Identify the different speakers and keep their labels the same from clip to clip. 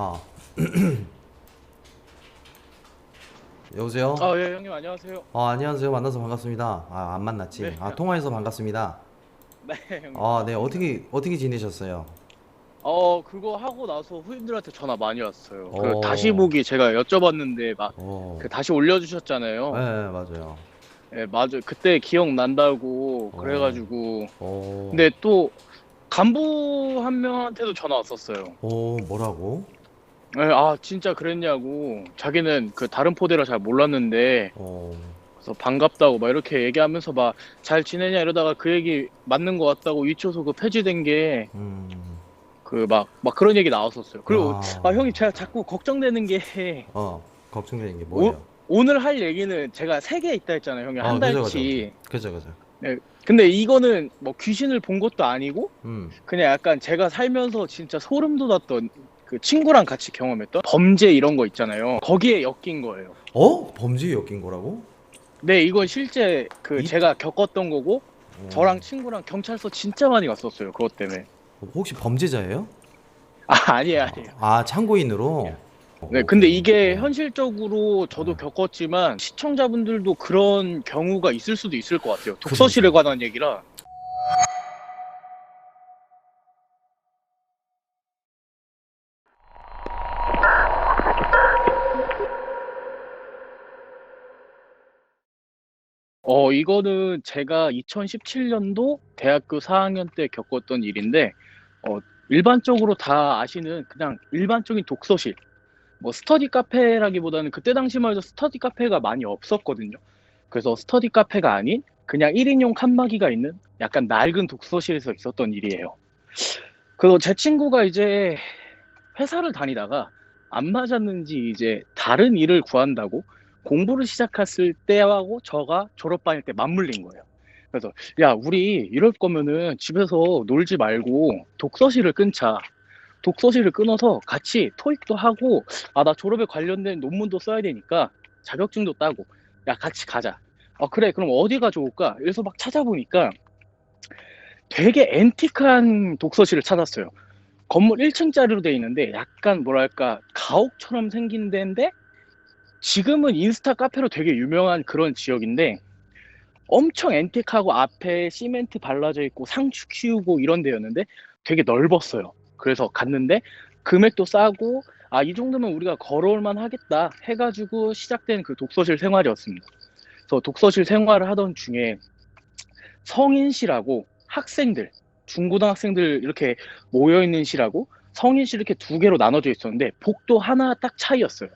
Speaker 1: 아. 여보세요?
Speaker 2: 아, 예, 형님 안녕하세요.
Speaker 1: 어, 안녕하세요. 만나서 반갑습니다. 아, 안 만났지?
Speaker 2: 네.
Speaker 1: 아, 통화해서 반갑습니다.
Speaker 2: 네, 형님.
Speaker 1: 아, 네. 어떻게 어떻게 지내셨어요?
Speaker 2: 어, 그거 하고 나서 후임들한테 전화 많이 왔어요.
Speaker 1: 어.
Speaker 2: 그 다시 보기 제가 여쭤봤는데 막
Speaker 1: 어.
Speaker 2: 그 다시 올려 주셨잖아요.
Speaker 1: 네, 네, 맞아요.
Speaker 2: 예, 맞아. 그때 기억난다고
Speaker 1: 어.
Speaker 2: 그래 가지고.
Speaker 1: 어.
Speaker 2: 근데 또 간부 한 명한테도 전화 왔었어요.
Speaker 1: 어, 뭐라고?
Speaker 2: 예, 아, 진짜 그랬냐고. 자기는 그 다른 포대라 잘 몰랐는데
Speaker 1: 어.
Speaker 2: 그래서 반갑다고 막 이렇게 얘기하면서 막 잘 지내냐 이러다가 그 얘기 맞는 것 같다고 위초소 그 폐지된 게
Speaker 1: 음.
Speaker 2: 그 막 막 그런 얘기 나왔었어요. 그리고
Speaker 1: 아.
Speaker 2: 아 형님 제가 자꾸 걱정되는 게
Speaker 1: 어. 걱정되는 게 뭐예요?
Speaker 2: 오늘 할 얘기는 제가 세 개 있다 했잖아요, 형님 한
Speaker 1: 어, 그죠,
Speaker 2: 달치.
Speaker 1: 그죠, 그죠.
Speaker 2: 근데 이거는 뭐 귀신을 본 것도 아니고
Speaker 1: 음.
Speaker 2: 그냥 약간 제가 살면서 진짜 소름 돋았던 그 친구랑 같이 경험했던 범죄 이런 거 있잖아요. 거기에 엮인 거예요.
Speaker 1: 어? 범죄에 엮인 거라고?
Speaker 2: 네, 이건 실제 그
Speaker 1: 이-
Speaker 2: 제가 겪었던 거고
Speaker 1: 어.
Speaker 2: 저랑 친구랑 경찰서 진짜 많이 갔었어요. 그것 때문에.
Speaker 1: 혹시 범죄자예요?
Speaker 2: 아, 아니에요, 아니에요.
Speaker 1: 아, 참고인으로.
Speaker 2: 네,
Speaker 1: 어,
Speaker 2: 근데. 이게
Speaker 1: 어.
Speaker 2: 현실적으로 저도
Speaker 1: 어.
Speaker 2: 겪었지만 시청자분들도 그런 경우가 있을 수도 있을 것 같아요. 독서실에 관한 얘기라. 어, 이거는 제가 2017년도 대학교 4학년 때 겪었던 일인데, 어, 일반적으로 다 아시는 그냥 일반적인 독서실, 뭐 스터디 카페라기보다는 그때 당시만 해도 스터디 카페가 많이 없었거든요. 그래서 스터디 카페가 아닌 그냥 1인용 칸막이가 있는 약간 낡은 독서실에서 있었던 일이에요. 그래서 제 친구가 이제 회사를 다니다가 안 맞았는지 이제 다른 일을 구한다고 공부를 시작했을 때하고 저가 졸업반일 때 맞물린 거예요. 그래서 야 우리 이럴 거면은 집에서 놀지 말고 독서실을 끊자. 독서실을 끊어서 같이 토익도 하고 아 나 졸업에 관련된 논문도 써야 되니까 자격증도 따고 야 같이 가자. 아 그래 그럼 어디가 좋을까? 그래서 막 찾아보니까 되게 앤틱한 독서실을 찾았어요. 건물 1층짜리로 돼 있는데 약간 뭐랄까 가옥처럼 생긴 데인데 지금은 인스타 카페로 되게 유명한 그런 지역인데 엄청 앤틱하고 앞에 시멘트 발라져 있고 상추 키우고 이런 데였는데 되게 넓었어요. 그래서 갔는데 금액도 싸고 아 이 정도면 우리가 걸어올 만 하겠다 해가지고 시작된 그 독서실 생활이었습니다. 그래서 독서실 생활을 하던 중에 성인실하고 학생들 중고등학생들 이렇게 모여 있는 실하고 성인실 이렇게 두 개로 나눠져 있었는데 복도 하나 딱 차이였어요.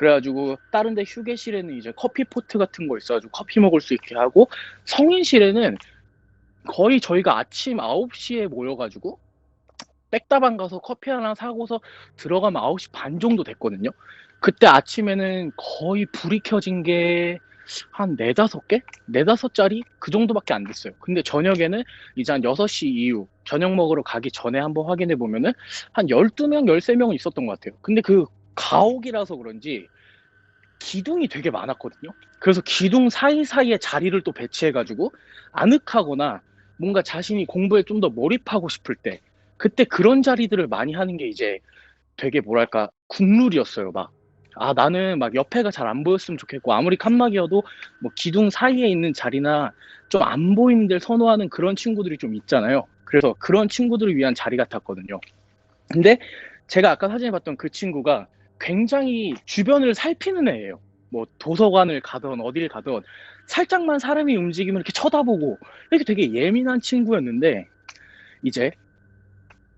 Speaker 2: 그래가지고 다른 데 휴게실에는 이제 커피 포트 같은 거 있어가지고 커피 먹을 수 있게 하고 성인실에는 거의 저희가 아침 9시에 모여가지고 백다방 가서 커피 하나 사고서 들어가면 9시 반 정도 됐거든요. 그때 아침에는 거의 불이 켜진 게 한 네다섯 개? 네다섯 짜리? 그 정도밖에 안 됐어요. 근데 저녁에는 이제 한 6시 이후 저녁 먹으러 가기 전에 한번 확인해 보면은 한 12명, 13명은 있었던 것 같아요. 근데 그 가옥이라서 그런지 기둥이 되게 많았거든요. 그래서 기둥 사이사이에 자리를 또 배치해가지고 아늑하거나 뭔가 자신이 공부에 좀 더 몰입하고 싶을 때 그때 그런 자리들을 많이 하는 게 이제 되게 뭐랄까 국룰이었어요. 막 아 나는 막 옆에가 잘 안 보였으면 좋겠고 아무리 칸막이어도 뭐 기둥 사이에 있는 자리나 좀 안 보이는 데를 선호하는 그런 친구들이 좀 있잖아요. 그래서 그런 친구들을 위한 자리 같았거든요. 근데 제가 아까 사진에 봤던 그 친구가 굉장히 주변을 살피는 애예요. 뭐 도서관을 가던 어딜 가던 살짝만 사람이 움직이면 이렇게 쳐다보고 이렇게 되게 예민한 친구였는데 이제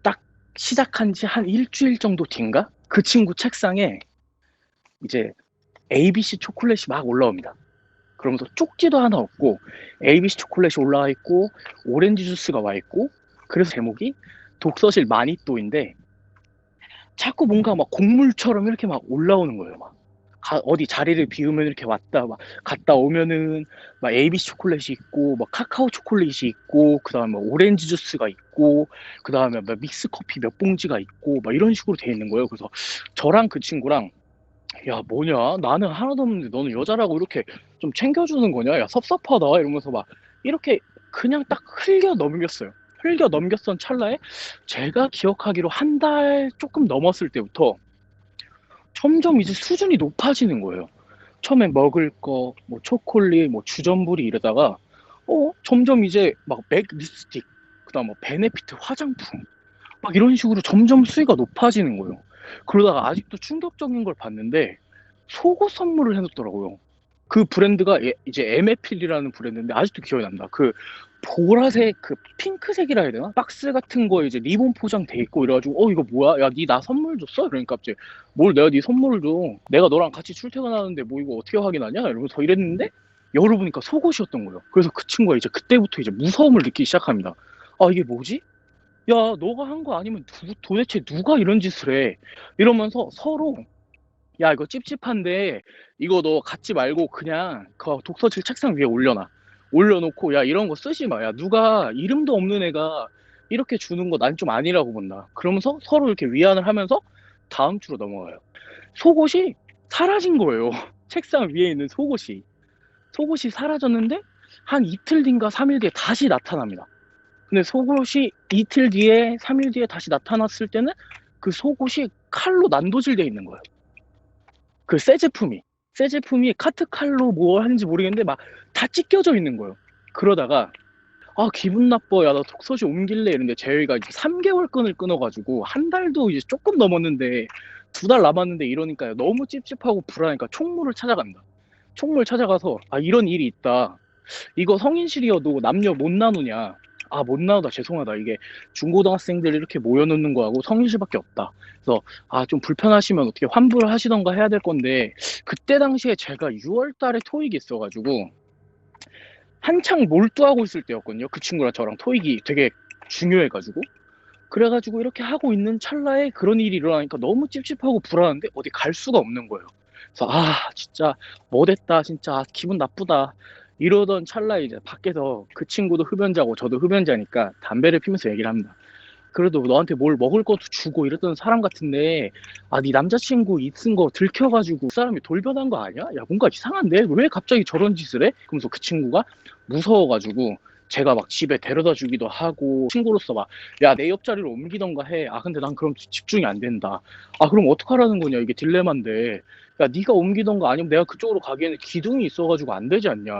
Speaker 2: 딱 시작한 지 한 일주일 정도 뒤인가? 그 친구 책상에 이제 ABC 초콜릿이 막 올라옵니다. 그러면서 쪽지도 하나 없고 ABC 초콜릿이 올라와 있고 오렌지 주스가 와 있고 그래서 제목이 독서실 마니또인데 자꾸 뭔가 막 곡물처럼 이렇게 막 올라오는 거예요. 막 가- 어디 자리를 비우면 이렇게 왔다 막 갔다 오면은 막 ABC 초콜릿이 있고 막 카카오 초콜릿이 있고 그다음에 오렌지 주스가 있고 그다음에 막 믹스 커피 몇 봉지가 있고 막 이런 식으로 돼 있는 거예요. 그래서 저랑 그 친구랑 야 뭐냐 나는 하나도 없는데 너는 여자라고 이렇게 좀 챙겨주는 거냐 야 섭섭하다 이러면서 막 이렇게 그냥 딱 흘려 넘겼어요. 흘겨 넘겼던 찰나에 제가 기억하기로 한 달 조금 넘었을 때부터 점점 이제 수준이 높아지는 거예요. 처음에 먹을 거, 뭐 초콜릿, 뭐 주전부리 이러다가 어 점점 이제 막 맥 립스틱, 그다음 뭐 베네피트 화장품 막 이런 식으로 점점 수위가 높아지는 거예요. 그러다가 아직도 충격적인 걸 봤는데 속옷 선물을 해놓더라고요. 그 브랜드가 예- 이제 에메필이라는 브랜드인데 아직도 기억이 난다. 그 보라색 그 핑크색이라 해야 되나? 박스 같은 거에 이제 리본 포장돼 있고 이래가지고 어 이거 뭐야? 야 니 나 선물 줬어? 그러니까 갑자기 뭘 내가 네 선물을 줘? 내가 너랑 같이 출퇴근하는데 뭐 이거 어떻게 확인하냐? 이러면서 이랬는데 열어보니까 속옷이었던 거예요. 그래서 그 친구가 이제 그때부터 이제 무서움을 느끼기 시작합니다. 아 이게 뭐지? 야 너가 한 거 아니면 누- 도대체 누가 이런 짓을 해? 이러면서 서로 야 이거 찝찝한데 이거 너 갖지 말고 그냥 그 독서실 책상 위에 올려놔. 올려놓고 야 이런 거 쓰지 마. 야 누가 이름도 없는 애가 이렇게 주는 거 난 좀 아니라고 본다. 그러면서 서로 이렇게 위안을 하면서 다음 주로 넘어가요. 속옷이 사라진 거예요. 책상 위에 있는 속옷이. 속옷이 사라졌는데 한 이틀 뒤인가 3일 뒤에 다시 나타납니다. 근데 속옷이 이틀 뒤에 3일 뒤에 다시 나타났을 때는 그 속옷이 칼로 난도질돼 있는 거예요. 그 새 제품이 새 제품이 카트 칼로 뭘 하는지 모르겠는데 막 다 찢겨져 있는 거예요. 그러다가 아 기분 나빠 야나 독서실 옮길래 이랬는데 저희가 이제 3개월 끈을 끊어가지고 한 달도 이제 조금 넘었는데 두 달 남았는데 이러니까 너무 찝찝하고 불안하니까 총무를 찾아간다. 총무를 찾아가서 아 이런 일이 있다. 이거 성인실이어도 남녀 못 나누냐? 아 못 나누다 죄송하다 이게 중고등학생들 이렇게 모여놓는 거하고 성인실밖에 없다. 그래서 아 좀 불편하시면 어떻게 환불을 하시던가 해야 될 건데 그때 당시에 제가 6월 달에 토익이 있어가지고 한창 몰두하고 있을 때였거든요. 그 친구랑 저랑 토익이 되게 중요해가지고 그래가지고 이렇게 하고 있는 찰나에 그런 일이 일어나니까 너무 찝찝하고 불안한데 어디 갈 수가 없는 거예요. 그래서 아 진짜 못했다 진짜 아, 기분 나쁘다 이러던 찰나에 이제 밖에서 그 친구도 흡연자고 저도 흡연자니까 담배를 피면서 얘기를 합니다. 그래도 너한테 뭘 먹을 것도 주고 이랬던 사람 같은데 아 네 남자친구 있은 거 들켜가지고 그 사람이 돌변한 거 아니야? 야 뭔가 이상한데 왜 갑자기 저런 짓을 해? 그러면서 그 친구가 무서워가지고 제가 막 집에 데려다 주기도 하고 친구로서 막 야 내 옆자리로 옮기던가 해. 아 근데 난 그럼 집중이 안 된다. 아 그럼 어떡하라는 거냐 이게 딜레마인데 야 네가 옮기던가 아니면 내가 그쪽으로 가기에는 기둥이 있어가지고 안 되지 않냐.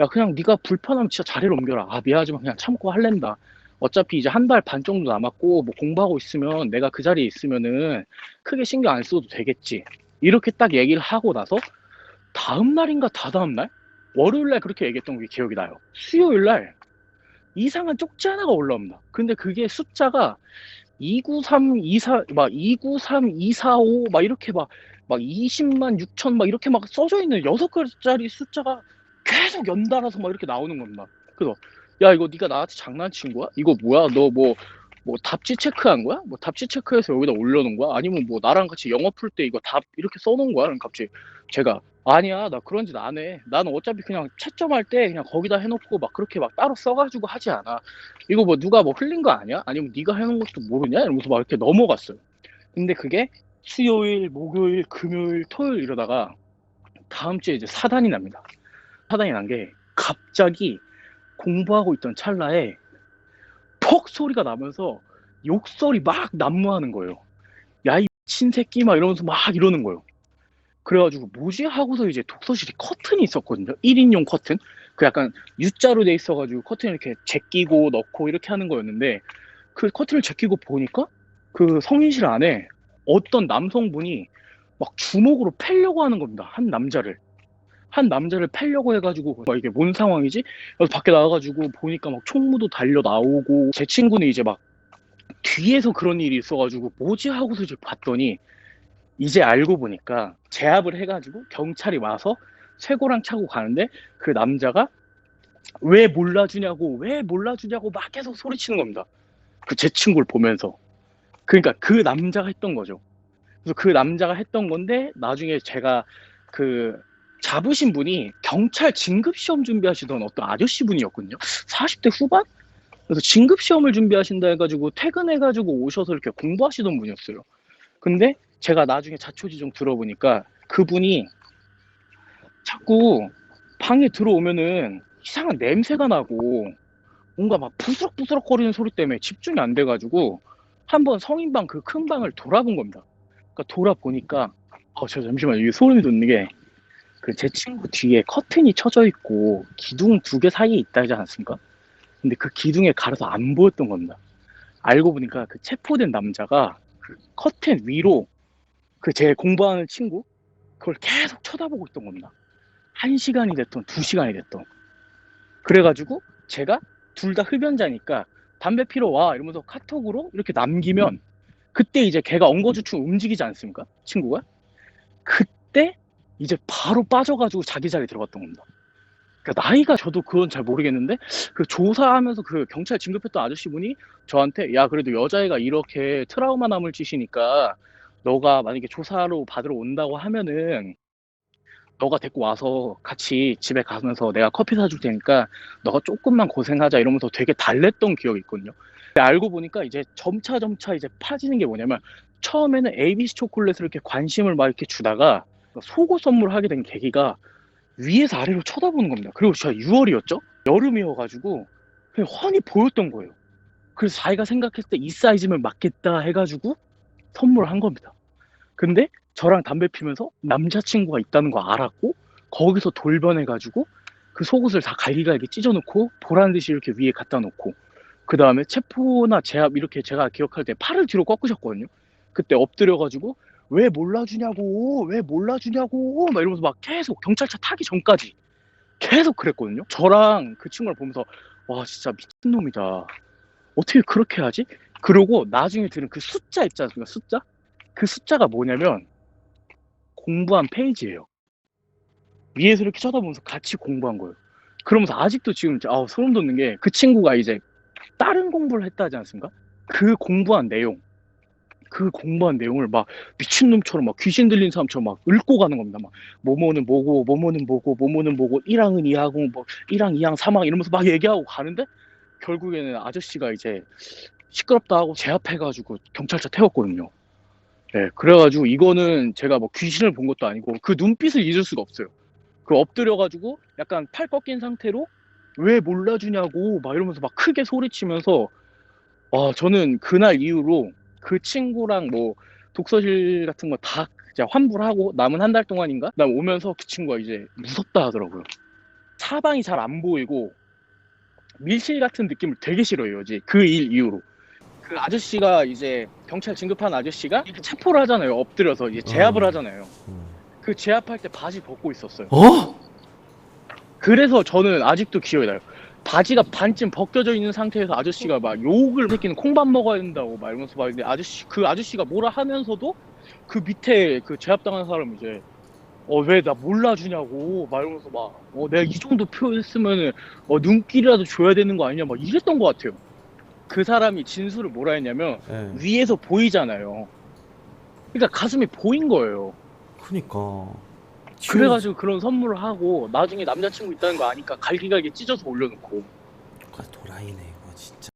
Speaker 2: 야 그냥 네가 불편하면 진짜 자리를 옮겨라. 아 미안하지만 그냥 참고 할랜다. 어차피 이제 한 달 반 정도 남았고 뭐 공부하고 있으면 내가 그 자리에 있으면은 크게 신경 안 써도 되겠지. 이렇게 딱 얘기를 하고 나서 다음 날인가 다다음 날 월요일 날 그렇게 얘기했던 게 기억이 나요. 수요일 날 이상한 쪽지 하나가 올라옵니다. 근데 그게 숫자가 293, 24, 막 293, 245, 막 이렇게 막, 막 20만 6천 막 이렇게 막 써져 있는 여섯 글자리 숫자가 계속 연달아서 막 이렇게 나오는 겁니다. 그래서 야 이거 네가 나한테 장난친 거야? 이거 뭐야? 너 뭐 뭐 답지 체크한 거야? 뭐 답지 체크해서 여기다 올려놓은 거야? 아니면 뭐 나랑 같이 영어 풀 때 이거 답 이렇게 써놓은 거야? 그럼 갑자기 제가 아니야 나 그런 짓 안 해. 나는 어차피 그냥 채점할 때 그냥 거기다 해놓고 막 그렇게 막 따로 써가지고 하지 않아. 이거 뭐 누가 뭐 흘린 거 아니야? 아니면 네가 해놓은 것도 모르냐? 이러면서 막 이렇게 넘어갔어요. 근데 그게 수요일, 목요일, 금요일, 토요일 이러다가 다음 주에 이제 사단이 납니다. 사단이 난 게 갑자기 공부하고 있던 찰나에 퍽 소리가 나면서 욕설이 막 난무하는 거예요. 야, 이 미친 새끼 막 이러면서 막 이러는 거예요. 그래가지고 뭐지 하고서 이제 독서실에 커튼이 있었거든요. 1인용 커튼. 그 약간 U자로 돼 있어가지고 커튼 이렇게 제끼고 넣고 이렇게 하는 거였는데 그 커튼을 제끼고 보니까 그 성인실 안에 어떤 남성분이 막 주먹으로 패려고 하는 겁니다. 한 남자를. 한 남자를 패려고 해가지고 막 이게 뭔 상황이지? 그래서 밖에 나와가지고 보니까 막 총무도 달려 나오고 제 친구는 이제 막 뒤에서 그런 일이 있어가지고 뭐지 하고서 이제 봤더니 이제 알고 보니까 제압을 해가지고 경찰이 와서 쇠고랑 차고 가는데 그 남자가 왜 몰라주냐고 왜 몰라주냐고 막 계속 소리치는 겁니다. 그 제 친구를 보면서 그러니까 그 남자가 했던 거죠. 그래서 그 남자가 했던 건데 나중에 제가 그 잡으신 분이 경찰 진급 시험 준비하시던 어떤 아저씨 분이었거든요. 40대 후반? 그래서 진급 시험을 준비하신다 해가지고 퇴근해가지고 오셔서 이렇게 공부하시던 분이었어요. 근데 제가 나중에 자초지종 들어보니까 그분이 자꾸 방에 들어오면은 이상한 냄새가 나고 뭔가 막 부스럭부스럭 거리는 소리 때문에 집중이 안 돼가지고 한번 성인방 그 큰 방을 돌아본 겁니다. 그러니까 돌아보니까 어, 저 잠시만요. 이게 소름이 돋는 게 그 제 친구 뒤에 커튼이 쳐져 있고 기둥 두 개 사이에 있다 하지 않았습니까? 근데 그 기둥에 가려서 안 보였던 겁니다. 알고 보니까 그 체포된 남자가 그 커튼 위로 그 제 공부하는 친구 그걸 계속 쳐다보고 있던 겁니다. 한 시간이 됐던 두 시간이 됐던. 그래가지고 제가 둘 다 흡연자니까 담배 피러 와 이러면서 카톡으로 이렇게 남기면 그때 이제 걔가 엉거주춤 움직이지 않습니까? 친구가 그때 이제 바로 빠져가지고 자기 자리에 들어갔던 겁니다. 그러니까 나이가 저도 그건 잘 모르겠는데 그 조사하면서 그 경찰 진급했던 아저씨분이 저한테 야 그래도 여자애가 이렇게 트라우마 남을 짓이니까 너가 만약에 조사로 받으러 온다고 하면은 너가 데리고 와서 같이 집에 가면서 내가 커피 사줄 테니까 너가 조금만 고생하자 이러면서 되게 달랬던 기억이 있거든요. 근데 알고 보니까 이제 점차 점차 이제 파지는 게 뭐냐면 처음에는 ABC 초콜릿을 이렇게 관심을 막 이렇게 주다가 속옷 선물을 하게 된 계기가 위에서 아래로 쳐다보는 겁니다. 그리고 진짜 6월이었죠? 여름이어가지고 그냥 훤히 보였던 거예요. 그래서 자기가 생각했을 때 이 사이즈면 맞겠다 해가지고 선물을 한 겁니다. 근데 저랑 담배 피면서 남자친구가 있다는 거 알았고 거기서 돌변해가지고 그 속옷을 다 갈기갈기 찢어놓고 보란 듯이 이렇게 위에 갖다 놓고 그 다음에 체포나 제압 이렇게 제가 기억할 때 팔을 뒤로 꺾으셨거든요. 그때 엎드려가지고 왜 몰라주냐고 왜 몰라주냐고 막 이러면서 막 계속 경찰차 타기 전까지 계속 그랬거든요. 저랑 그 친구를 보면서 와 진짜 미친놈이다. 어떻게 그렇게 하지? 그러고 나중에 들은 그 숫자 있지 않습니까? 숫자? 그 숫자가 뭐냐면 공부한 페이지예요. 위에서 이렇게 쳐다보면서 같이 공부한 거예요. 그러면서 아직도 지금 아 소름 돋는 게 그 친구가 이제 다른 공부를 했다 하지 않습니까? 그 공부한 내용 그 공부한 내용을 막 미친놈처럼 막 귀신 들린 사람처럼 막 읊고 가는 겁니다. 막 뭐뭐는 뭐고 뭐뭐는 뭐고 뭐뭐는 뭐고 1항은 2하고 뭐 1항 2항 3항 이러면서 막 얘기하고 가는데 결국에는 아저씨가 이제 시끄럽다 하고 제압해가지고 경찰차 태웠거든요. 예, 그래가지고 이거는 제가 뭐 귀신을 본 것도 아니고 그 눈빛을 잊을 수가 없어요. 그 엎드려가지고 약간 팔 꺾인 상태로 왜 몰라주냐고 막 이러면서 막 크게 소리치면서 와 저는 그날 이후로 그 친구랑 뭐 독서실 같은 거다 이제 환불 하고 남은 한 달 동안인가? 나 오면서 그 친구가 이제 무섭다 하더라고요. 사방이 잘 안 보이고 밀실 같은 느낌을 되게 싫어해요. 이제 그 일 이후로. 그 아저씨가 이제 경찰 진급한 아저씨가 체포를 하잖아요. 엎드려서 이제 제압을
Speaker 1: 어.
Speaker 2: 하잖아요.
Speaker 1: 음.
Speaker 2: 그 제압할 때 바지 벗고 있었어요.
Speaker 1: 어?
Speaker 2: 그래서 저는 아직도 기억이 나요. 바지가 반쯤 벗겨져 있는 상태에서 아저씨가 막 욕을 새끼는 콩밥 먹어야 된다고 막 이러면서 막 근데 아저씨 그 아저씨가 뭐라 하면서도 그 밑에 그 제압당한 사람 이제 어 왜 나 몰라주냐고 막 이러면서 막어 내가 이 정도 표했으면은 어 눈길이라도 줘야 되는 거 아니냐 막 이랬던 것 같아요. 그 사람이 진술을 뭐라 했냐면
Speaker 1: 예.
Speaker 2: 위에서 보이잖아요. 그러니까 가슴이 보인 거예요.
Speaker 1: 그니까.
Speaker 2: 그래가지고 그런 선물을 하고 나중에 남자친구 있다는 거 아니까 갈기갈기 찢어서 올려놓고
Speaker 1: 아, 도라이네 이거 진짜.